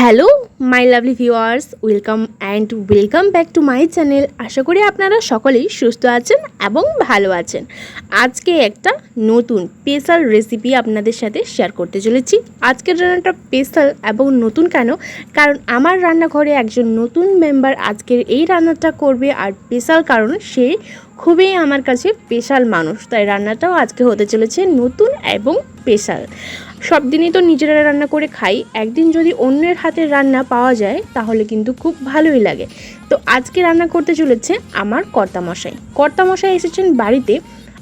Hello, my lovely viewers, welcome and welcome back to my channel. আশা করি আপনারা সকলেই সুস্থ আছেন এবং ভালো আছেন। আজকে একটা নতুন স্পেশাল রেসিপি আপনাদের সাথে শেয়ার করতে চলেছি। আজকের রান্নাটা স্পেশাল এবং নতুন কেন? কারণ আমার রান্নাঘরে একজন নতুন মেম্বার আজকের এই রান্নাটা করবে আর স্পেশাল কারণ সে খুবই আমার কাছে স্পেশাল মানুষ। তাই রান্নাটাও আজকে হতে চলেছে নতুন এবং স্পেশাল সব দিনই তো নিজেরা রান্না করে খাই। একদিন যদি অন্যের হাতের রান্না পাওয়া যায়, তাহলে কিন্তু খুব ভালোই লাগে। তো আজকে রান্না করতে চলেছে আমার কর্তামশাই। কর্তামশাই এসেছেন বাড়িতে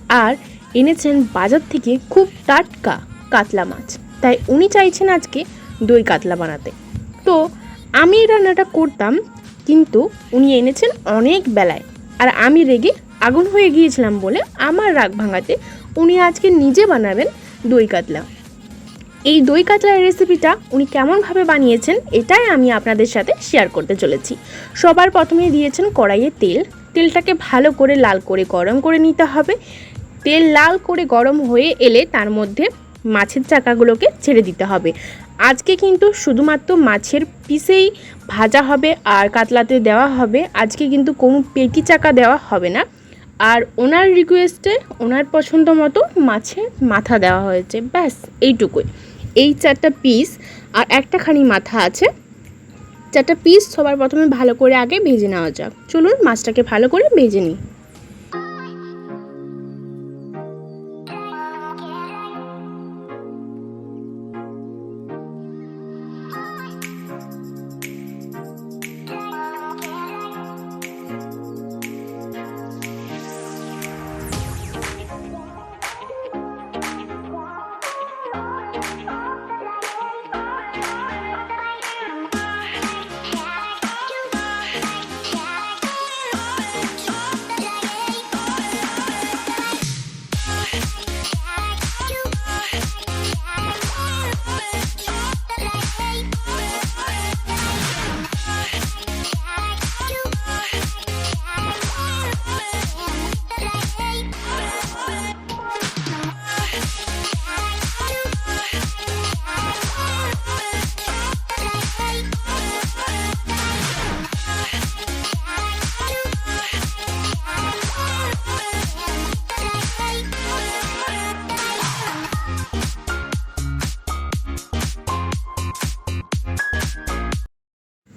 আর এনেছেন বাজার থেকে খুব টাটকা কাতলা মাছ। তাই উনি চাইছেন আজকে দই কাতলা বানাতে। তো আমি রান্নাটা করতাম, কিন্তু উনি এনেছেন অনেক বেলায়। আর আমি রেগে আগুন হয়ে গিয়েছিলাম বলে আমার রাগ ভাঙাতে উনি আজকে নিজে বানাবেন দই কাতলা। এই দই কাতলার রেসিপিটা উনি কেমনভাবে বানিয়েছেন, এটাই আমি আপনাদের সাথে শেয়ার করতে চলেছি। সবার প্রথমে দিয়েছেন কড়াইয়ে তেল। তেলটাকে ভালো করে লাল করে গরম করে নিতে হবে। তেল লাল করে গরম হয়ে এলে তার মধ্যে মাছের চাকাগুলোকে ছেড়ে দিতে হবে। আজকে কিন্তু শুধুমাত্র মাছের পিসেই ভাজা হবে আর কাতলাতে দেওয়া হবে। আজকে কিন্তু কোনো পেটি চাকা দেওয়া হবে না। আর ওনার রিকোয়েস্টে ওনার পছন্দ মতো মাছের মাথা দেওয়া হয়েছে। ব্যাস, এইটুকুই। এই চারটা পিস আর একটা খানি মাথা আছে। চারটা পিস সবার প্রথমে ভালো করে আগে ভেজে নেওয়া যাক। চলুন মাছটাকে ভালো করে ভেজে নিই।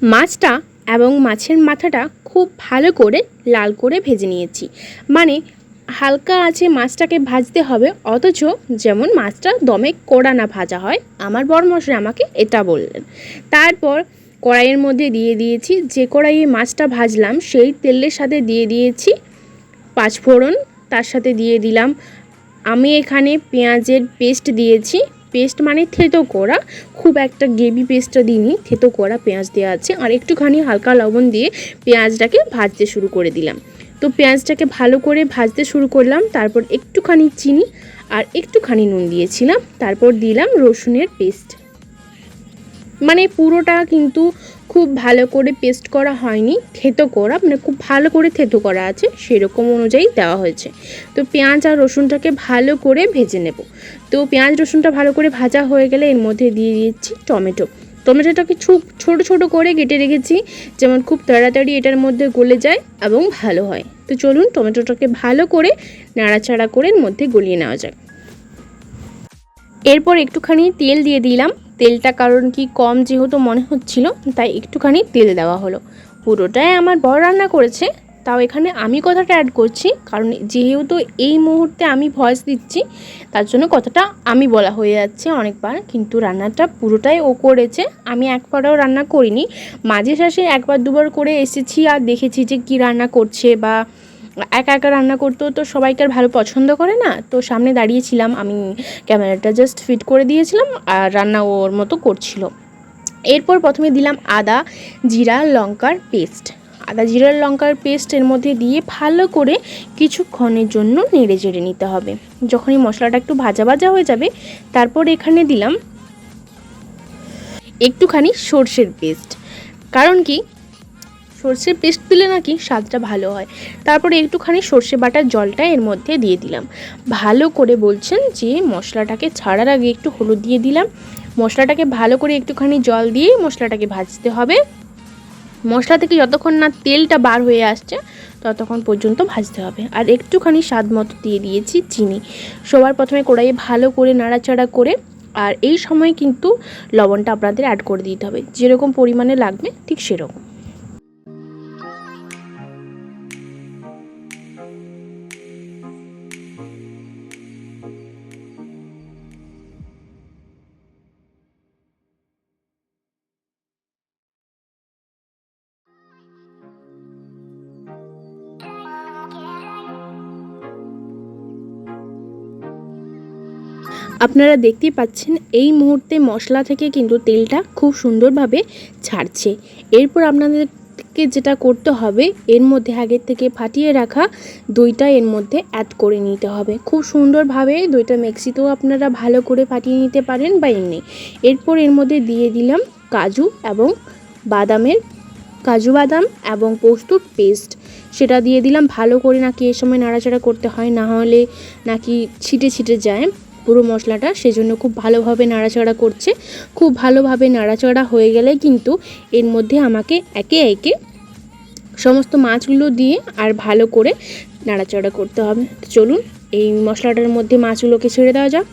মাছটা এবং মাছের মাথাটা খুব ভালো করে লাল করে ভেজে নিয়েছি। মানে হালকা আছে মাছটাকে ভাজতে হবে, অথচ যেমন মাছটা দমে কোড়া না ভাজা হয়, আমার বরমশাই আমাকে এটা বললেন। তারপর কড়াইয়ের মধ্যে দিয়ে দিয়েছি, যে কড়াইয়ে মাছটা ভাজলাম সেই তেলের সাথে দিয়ে দিয়েছি পাঁচফোড়ন, তার সাথে দিয়ে দিলাম। আমি এখানে পেঁয়াজের পেস্ট দিয়েছি পেস্ট মানে থেতো করা। খুব একটা গ্রেভি পেস্টটা দিইনি, থেতো করা পেঁয়াজ দেওয়া আছে। আর একটুখানি হালকা লবণ দিয়ে পেঁয়াজটাকে ভাজতে শুরু করে দিলাম। তো পেঁয়াজটাকে ভালো করে ভাজতে শুরু করলাম, তারপর একটুখানি চিনি আর একটুখানি নুন দিয়েছিলাম, তারপর দিলাম রসুনের পেস্ট। মানে পুরোটা কিন্তু খুব ভালো করে পেস্ট করা হয়নি, থেতো করা মানে খুব ভালো করে থেতো করা আছে, সেরকম অনুযায়ী দেওয়া হয়েছে। তো পেঁয়াজ আর রসুনটাকে ভালো করে ভেজে নেব। তো পেঁয়াজ, রসুনটা ভালো করে ভাজা হয়ে গেলে এর মধ্যে দিয়ে দিচ্ছি টমেটো। টমেটোটাকে ছোট ছোট করে কেটে রেখেছি, যেমন খুব তাড়াতাড়ি এটার মধ্যে গলে যায় এবং ভালো হয়। তো চলুন টমেটোটাকে ভালো করে নাড়াচাড়া করে এর মধ্যে গলিয়ে নেওয়া যাক। এরপর একটুখানি তেল দিয়ে দিলাম। তেলটা কারণ কি কম যেহেতু মনে হচ্ছিল, তাই একটুখানি তেল দেওয়া হলো। পুরোটাই আমার বড় রান্না করেছে, তাও এখানে আমি কথাটা অ্যাড করছি, কারণ যেহেতু এই মুহূর্তে আমি ভয়েস দিচ্ছি, তার জন্য কথাটা আমি বলা হয়ে যাচ্ছে অনেকবার, কিন্তু রান্নাটা পুরোটাই ও করেছে, আমি একবারও রান্না করিনি। মাঝে শেষে একবার দুবার করে এসেছি আর দেখেছি যে কি রান্না করছে বা একা একা রান্না করতেও তো সবাইকার ভালো পছন্দ করে না। তো সামনে দাঁড়িয়েছিলাম, আমি ক্যামেরাটা জাস্ট ফিট করে দিয়েছিলাম আর রান্না ওর মতো করছিল। এরপর প্রথমে দিলাম আদা, জিরা, লঙ্কার পেস্ট আদা জিরার লঙ্কার পেস্ট এর মধ্যে দিয়ে ভালো করে কিছুক্ষণের জন্য নেড়ে চেড়ে নিতে হবে। যখনই মশলাটা একটু ভাজা ভাজা হয়ে যাবে, তারপর এখানে দিলাম একটুখানি সর্ষের পেস্ট কারণ কি? সর্ষের পেস্ট দিলে নাকি স্বাদটা ভালো হয়। তারপরে একটুখানি সর্ষে বাটার জলটা এর মধ্যে দিয়ে দিলাম। ভালো করে বলছেন যে মশলাটাকে ছাড়ার আগে একটু হলুদ দিয়ে দিলাম। মশলাটাকে ভালো করে একটুখানি জল দিয়ে মশলাটাকে ভাজতে হবে। মশলা থেকে যতক্ষণ না তেলটা বার হয়ে আসছে, ততক্ষণ পর্যন্ত ভাজতে হবে। আর একটুখানি স্বাদ মতো দিয়ে দিয়েছি চিনি। সবার প্রথমে কড়াইয়ে ভালো করে নাড়াচাড়া করে, আর এই সময় কিন্তু লবণটা আপনাদের অ্যাড করে দিতে হবে। যেরকম পরিমাণে লাগবে ঠিক সেরকম। আপনারা দেখতেই পাচ্ছেন, এই মুহূর্তে মশলা থেকে কিন্তু তেলটা খুব সুন্দরভাবে ছাড়ছে। এরপর আপনাদেরকে যেটা করতে হবে, এর মধ্যে আগের থেকে ফাটিয়ে রাখা দইটা এর মধ্যে অ্যাড করে নিতে হবে। খুব সুন্দরভাবে দইটা মিক্সিতেও আপনারা ভালো করে ফাটিয়ে নিতে পারেন বা এমনি। এরপর এর মধ্যে দিয়ে দিলাম কাজু এবং বাদামের, কাজু বাদাম এবং পোস্তর পেস্ট সেটা দিয়ে দিলাম, ভালো করে নাকি এ সময় নাড়াচাড়া করতে হয়, না হলে নাকি ছিটে ছিটে যায়। পুরো মশলাটা সেজন্য খুব ভালোভাবে নাড়াচাড়া করছে। খুব ভালোভাবে নাড়াচাড়া হয়ে গেলে কিন্তু এর মধ্যে আমাকে একে একে সমস্ত মাছগুলো দিয়ে আর ভালো করে নাড়াচাড়া করতে হবে। চলুন এই মশলাটার মধ্যে মাছগুলোকে ছেড়ে দেওয়া যাক।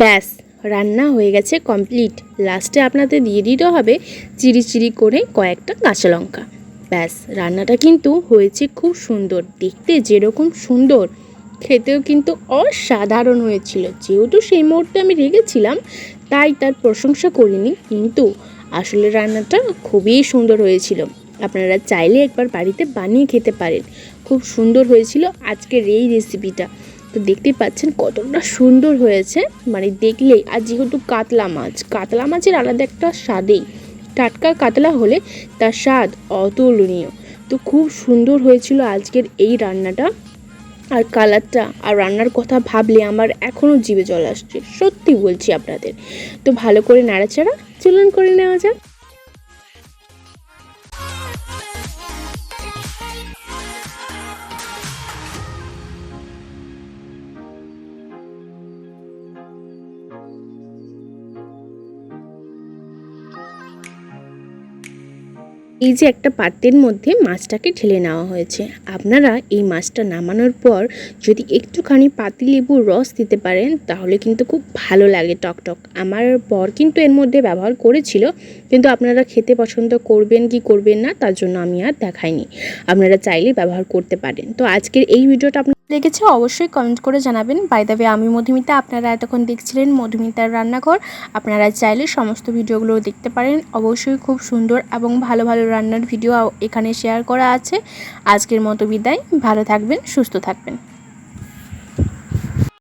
ব্যাস, রান্না হয়ে গেছে কমপ্লিট লাস্টে আপনাদের দিয়ে দিতে হবে চিরি চিরি করে কয়েকটা কাঁচা লঙ্কা। ব্যাস, রান্নাটা কিন্তু হয়েছে খুব সুন্দর, দেখতে যেরকম সুন্দর। খেতেও কিন্তু অসাধারণ হয়েছিল, যেহেতু সেই মুহূর্তে আমি রেগেছিলাম, তাই তার প্রশংসা করিনি, কিন্তু আসলে রান্নাটা খুবই সুন্দর হয়েছিল। আপনারা চাইলে একবার বাড়িতে বানিয়ে খেতে পারেন। খুব সুন্দর হয়েছিল আজকের এই রেসিপিটা তো দেখতেই পাচ্ছেন কতটা সুন্দর হয়েছে। মানে দেখলেই, আর যেহেতু কাতলা মাছ, কাতলা মাছের আলাদা একটা স্বাদেই। টাটকা কাতলা হলে তার স্বাদ অতুলনীয়। তো খুব সুন্দর হয়েছিল আজকের এই রান্নাটা। আর কালারটা, আর রান্নার কথা ভাবলে আমার এখনও জিভে জল আসছে। সত্যি বলছি আপনাদের। তো ভালো করে নাড়াচাড়া, চলন করে নেওয়া যাক। এই যে একটা পাত্রের মধ্যে মাছটাকে ঢেলে নেওয়া হয়েছে, আপনারা এই মাছটা নামানোর পর যদি একটুখানি পাতিলেবুর রস দিতে পারেন, তাহলে কিন্তু খুব ভালো লাগে টকটক। আমার বর কিন্তু এর মধ্যে ব্যবহার করেছিল, কিন্তু আপনারা খেতে পছন্দ করবেন কি করবেন না, তার জন্য আমি আর দেখাইনি। আপনারা চাইলে ব্যবহার করতে পারেন। তো আজকের এই ভিডিওটা আপনার লেগেছে, অবশ্যই কমেন্ট করে জানাবেন। বাই দ্য আমি মধুমিতা, আপনারা এতক্ষণ দেখছিলেন মধুমিতার রান্নাঘর। আপনারা চাইলে সমস্ত ভিডিওগুলো দেখতে পারেন। অবশ্যই খুব সুন্দর এবং ভালো ভালো রান্নার ভিডিও এখানে শেয়ার করা আছে। আজকের মতো বিদায়। ভালো থাকবেন সুস্থ থাকবেন।